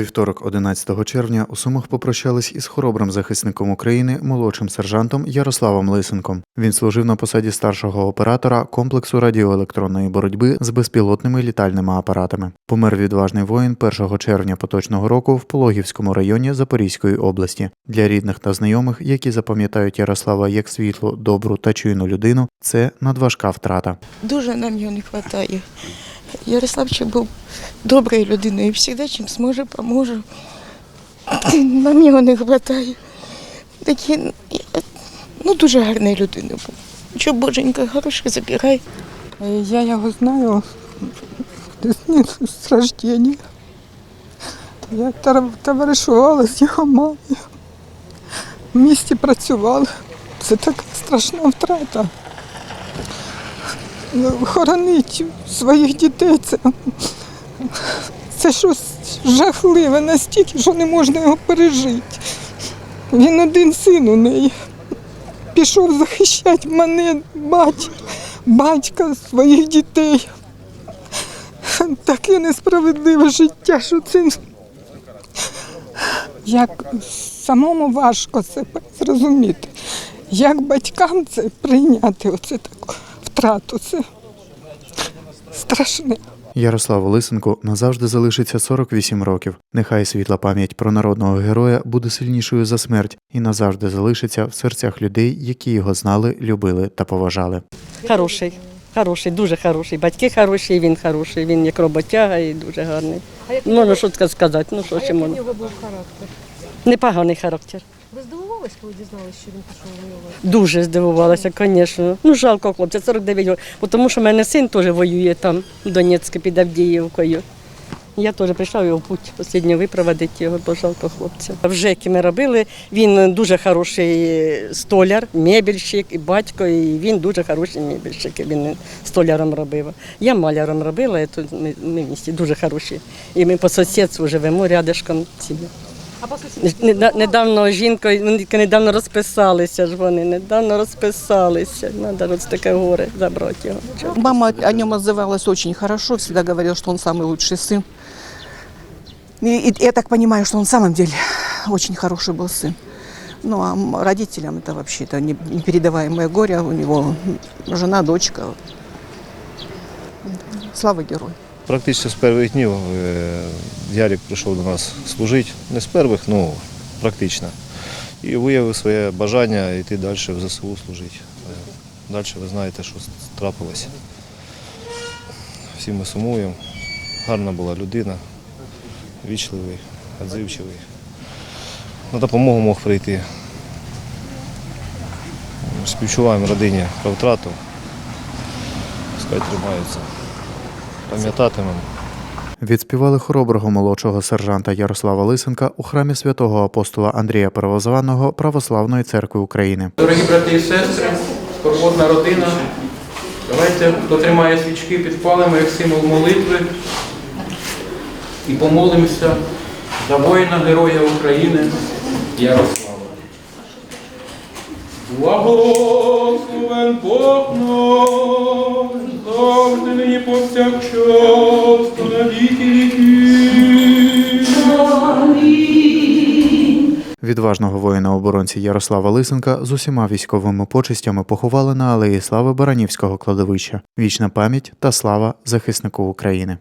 Вівторок, 11 червня, у Сумах попрощались із хоробрим захисником України, молодшим сержантом Ярославом Лисенком. Він служив на посаді старшого оператора комплексу радіоелектронної боротьби з безпілотними літальними апаратами. Помер відважний воїн 1 червня поточного року в Пологівському районі Запорізької області. Для рідних та знайомих, які запам'ятають Ярослава як світлу, добру та чуйну людину, це надважка втрата. Дуже нам його не вистачає. Ярославчик був доброю людиною і завжди чим зможе, поможе. Нам його не вистачає. Такий, ну, дуже гарний людина був. Що боженька хороший забирай. Я його знаю з- рождения. Я товаришувала з його мамою. В місті працювала. Це така страшна втрата. Хоронить своїх дітей це, це щось жахливе настільки, що не можна його пережити. Він один син у неї. Пішов захищати мене, батька батька своїх дітей. Таке несправедливе життя, що це як самому важко це зрозуміти. Як батькам це прийняти, оце таку втрату, це страшне. Ярославу Лисенку назавжди залишиться 48 років. Нехай світла пам'ять про народного героя буде сильнішою за смерть і назавжди залишиться в серцях людей, які його знали, любили та поважали. Хороший, хороший, дуже хороший. Батьки хороші, він хороший. Він як роботяга і дуже гарний. Можна що сказати, ну що ще можна. був характер? Непоганий характер. Ви здивувались, коли дізналися, що він пішов воювати? Дуже здивувалася, звісно. Ну, жалко хлопця, 49 років. Тому що в мене син теж воює там, в Донецьку, під Авдіївкою. Я теж прийшла його в путь останній випроводити його, бо жалко хлопця. В ЖЕКі ми робили. Він дуже хороший столяр, мебельщик і батько, і він дуже хороший мебельщик. Він столяром робив. Я маляром робила, і тут ми, ми в місті дуже хороші. І ми по сусідству живемо рядишком. Ці. А по сусідству? Неда- Недавно з жінкою, вони тільки недавно розписалися ж вони, недавно розписалися. Треба ось таке горе забрати його. Мама о нем отзывалась очень хорошо, всегда говорила, что он самый лучший сын. И, и я так понимаю, что он на самом деле очень хороший был сын. Ну, а м- родителям это вообще-то не- непередаваемое горе. У него жена, дочка. Слава герою. Практично з перших днів е, Ярик прийшов до нас служити. Не з перших, ну практично. І виявив своє бажання йти далі в ЗСУ служити. Далі ви знаєте, що трапилося. Всі ми сумуємо. Гарна була людина, вічливий, відзивчивий. На допомогу мог прийти. Співчуваємо родині про втрату. Скай тримаються. Пам'ятатимемо. Відспівали хороброго молодшого сержанта Ярослава Лисенка у храмі святого апостола Андрія Первозваного Православної церкви України. Дорогі брати і сестри, скорботна родина. Давайте, хто тримає свічки, підпалимо як символ молитви і помолимося за воїна Героя України Ярослава. Благословен Бог наш, повсякчас, то на віки віки. Відважного воїна-оборонця Ярослава Лисенка з усіма військовими почестями поховали на алеї слави Баранівського кладовища. Вічна пам'ять та слава захиснику України.